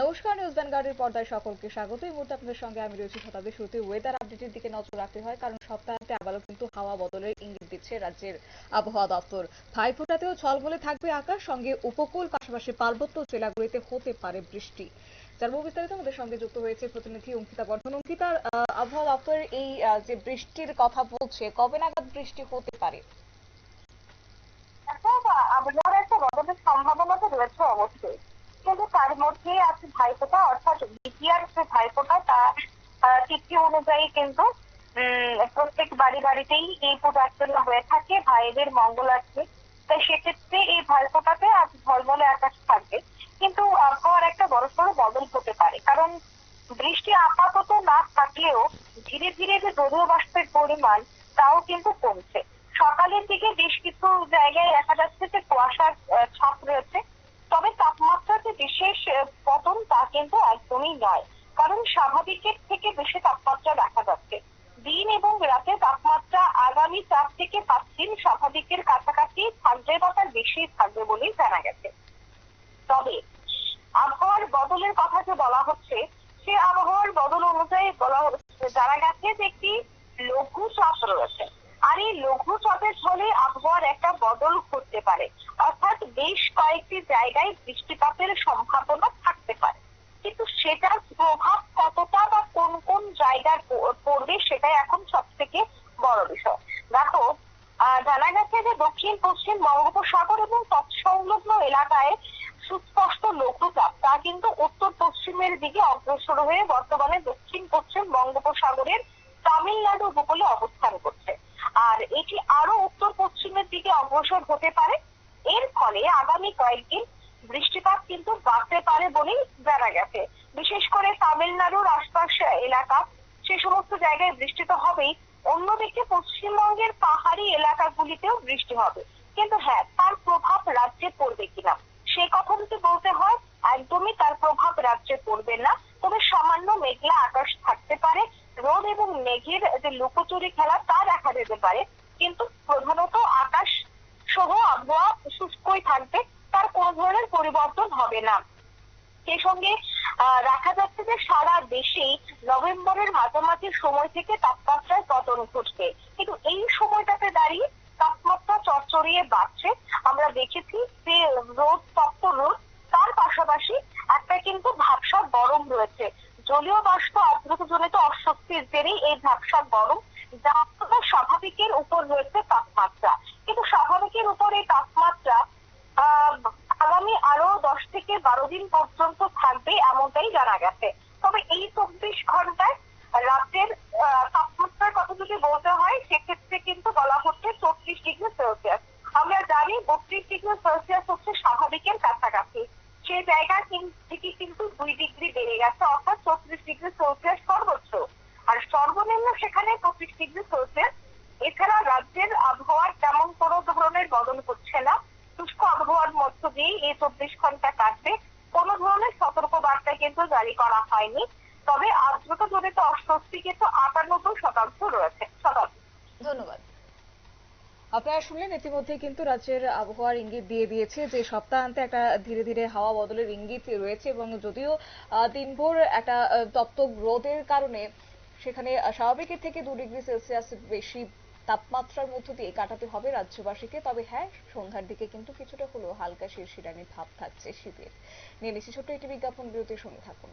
নমস্কার নিউজ ভ্যানগার্ডের পর্দায় সকলকে স্বাগত। এই মুহূর্তে আপনাদের সঙ্গে আমি রয়েছি শতাব্দী শুরুতে। ওয়েদার আপডেটের দিকে নজর রাখতে হয়, কারণ সপ্তাহান্তে আবারও কিন্তু হাওয়া বদলের ইঙ্গিত দিচ্ছে রাজ্যের আবহাওয়া দপ্তর। ভাইফোঁটাতেও ছলবলে থাকবে আকাশ, সঙ্গে উপকূল, পাশাপাশি পার্বত্য জেলাগুলিতে হতে পারে বৃষ্টি। যার বহু বিস্তারিত আমাদের সঙ্গে যুক্ত হয়েছে প্রতিনিধি অঙ্কিতা বর্ধন। অঙ্কিতার আবহাওয়া দপ্তরের এই যে বৃষ্টির কথা বলছে, কবে নাগাদ বৃষ্টি হতে পারে? আবহাওয়ার একটা বদলের সম্ভাবনা তো রয়েছে অবশ্যই। কিন্তু তার মধ্যে ভাইফোঁটা, অর্থাৎ দ্বিতীয়ার যে ভাইফোঁটা, তা তিথি অনুযায়ী কিন্তু প্রত্যেক বাড়ি বাড়িতেই এই পূজার্চনা হয়ে থাকে, ভাইদের মঙ্গলার্থে তাই সেক্ষেত্রে এই ভাইফোঁটাতে আজ ঝলমলে আকাশ থাকবে। কিন্তু আবহাওয়ার একটা বড় বড়সড় বদল হতে পারে, কারণ বৃষ্টি আপাতত না থাকলেও ধীরে ধীরে যে জলীয় বাষ্পের পরিমাণ, তাও কিন্তু কমছে সকালের দিকে বেশ কিছু জায়গায় দেখা যাচ্ছে যে কুয়াশার আহ, ছাপ রয়েছে তবে তাপমাত্রাতে বিশেষ আহ, পতন তা কিন্তু একদমই নয়। কারণ স্বাভাবিকের থেকে বেশি তাপমাত্রা দেখা যাচ্ছে। দিন এবং রাতে তাপমাত্রা আগামী চার থেকে পাঁচ দিন স্বাভাবিকের কাছাকাছি থাকবে বা তার বেশি থাকবে বলেই জানা গেছে। তবে আবহাওয়ার বদলের কথা যে বলা হচ্ছে, সে আবহাওয়ার বদল অনুযায়ী বলা জানা গেছে যে একটি লঘু চাপ রয়েছে। আর এই লঘু চাপের ফলে আবহাওয়ার একটা বদল ঘটতে পারে। অর্থাৎ বেশ কয়েকটি জায়গায় বৃষ্টিপাতের সম্ভাবনা থাকতে পারে। কিন্তু সেটার প্রভাব কতটা বা কোন কোন জায়গায় প- পড়বে সেটাই এখন সব থেকে বড় বিষয়। দেখো জানা গেছে যে দক্ষিণ, পশ্চিম বঙ্গোপসাগর এবং তৎসংলগ্ন এলাকায় সুস্পষ্ট লঘুচাপ তা কিন্তু উত্তর পশ্চিমের দিকে অগ্রসর হয়ে বর্তমানে দক্ষিণ, পশ্চিম বঙ্গোপসাগরের তামিলনাড়ু উপকূলে অবস্থান করছে। আর এটি আরও উত্তর পশ্চিমের দিকে অগ্রসর হতে পারে। এর ফলে আগামী কয়েকদিন বৃষ্টিপাত কিন্তু বাড়তে পারে বলেই জানা গেছে। বিশেষ করে তামিলনাড়ুর আশপাশ এলাকা, সে সমস্ত জায়গায় বৃষ্টি তো হবেই। অন্যদিকে পশ্চিমবঙ্গের পাহাড়ি এলাকাগুলিতেও বৃষ্টি হবে। কিন্তু হ্যাঁ তার প্রভাব রাজ্যে পড়বে কিনা, সে কথা যদি বলতে হয়, একদমই তার প্রভাব রাজ্যে পড়বে না। তবে সামান্য মেঘলা আকাশ থাকতে পারে। রোদ এবং মেঘের যে লুকোচুরি খেলা, তা দেখা যেতে পারে। কিন্তু প্রধানত আকাশ সহ আবহাওয়া শুষ্কই থাকবে। পরিবর্তন হবে না। সেই সঙ্গে দেখা যাচ্ছে যে সারা দেশেই নভেম্বরের মাঝামাঝি সময় থেকে তাপমাত্রায় পতন ঘটবে কিন্তু এই সময়টাতে দাঁড়িয়ে তাপমাত্রা চড়চড়িয়ে বাড়ছে। আমরা দেখেছি যে রোদ, তপ্ত রোদ, তার পাশাপাশি একটা কিন্তু ভাবসা গরম রয়েছে। জলীয় বাষ্প আর্দ্রতাজনিত অস্বস্তির জেরেই এই ভাবসা গরম, যা স্বাভাবিকের উপর রয়েছে তাপমাত্রা। কিন্তু স্বাভাবিকের উপর এই তাপমাত্রা আহ, আগামী আরও দশ থেকে বারো দিন পর্যন্ত থাকবে এমনটাই জানা গেছে। তবে এই চব্বিশ ঘন্টায় রাতের তাপমাত্রার কথা যদি বলতে হয়, সেক্ষেত্রে কিন্তু বলা হচ্ছে চব্বিশ ডিগ্রি সেলসিয়াস। আমরা জানি বত্রিশ ডিগ্রি সেলসিয়াস হচ্ছে স্বাভাবিকের কাছাকাছি। সে জায়গা থেকে কিন্তু দুই ডিগ্রি বেড়ে গেছে, অর্থাৎ চৌত্রিশ ডিগ্রি সেলসিয়াস সর্বোচ্চ। আর সর্বনিম্ন সেখানে পঁচিশ ডিগ্রি সেলসিয়াস। এছাড়া রাজ্যের আবহাওয়ার তেমন কোনো ধরনের বদল হচ্ছে না। আবহাওয়ার মধ্য দিয়ে এই চব্বিশ ঘণ্টা কাটবে। কোনো ধরনের সতর্ক বার্তা কিন্তু জারি করা হয়নি। তবে আর্দ্রতা জনিত অস্বস্তি কিন্তু আটানব্বই শতাংশ রয়েছে। শতাংশ। ধন্যবাদ। আপনারা শুনলেন, ইতিমধ্যে কিন্তু রাজ্যের আবহাওয়ার ইঙ্গিত দিয়ে দিয়েছে যে সপ্তাহান্তে একটা ধীরে ধীরে হাওয়া বদলের ইঙ্গিত রয়েছে এবং যদিও দিনভর একটা তপ্ত রোদের কারণে সেখানে স্বাভাবিকের থেকে দু ডিগ্রি সেলসিয়াস বেশি তাপমাত্রার মধ্য দিয়ে কাটাতে হবে রাজ্যবাসীকে। তবে হ্যাঁ সন্ধ্যার দিকে কিন্তু কিছুটা হলেও হালকা শিরশিরানি ভাব থাকছে শীতের। নিয়ে নিচ্ছি ছোট্ট একটি বিজ্ঞাপন, বিরতির সঙ্গে থাকুন।